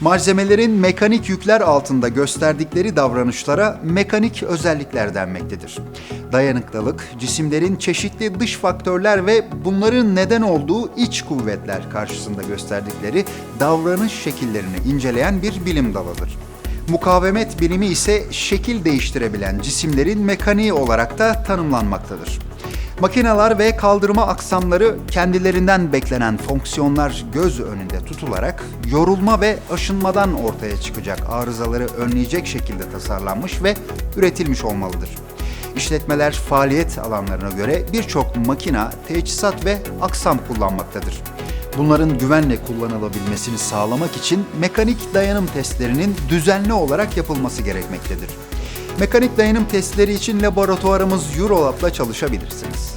Malzemelerin mekanik yükler altında gösterdikleri davranışlara mekanik özellikler denmektedir. Dayanıklılık, cisimlerin çeşitli dış faktörler ve bunların neden olduğu iç kuvvetler karşısında gösterdikleri davranış şekillerini inceleyen bir bilim dalıdır. Mukavemet bilimi ise şekil değiştirebilen cisimlerin mekaniği olarak da tanımlanmaktadır. Makineler ve kaldırma aksamları kendilerinden beklenen fonksiyonlar göz önünde tutularak yorulma ve aşınmadan ortaya çıkacak arızaları önleyecek şekilde tasarlanmış ve üretilmiş olmalıdır. İşletmeler faaliyet alanlarına göre birçok makina, teçhizat ve aksam kullanmaktadır. Bunların güvenle kullanılabilmesini sağlamak için mekanik dayanım testlerinin düzenli olarak yapılması gerekmektedir. Mekanik dayanım testleri için laboratuvarımız Eurolab'la çalışabilirsiniz.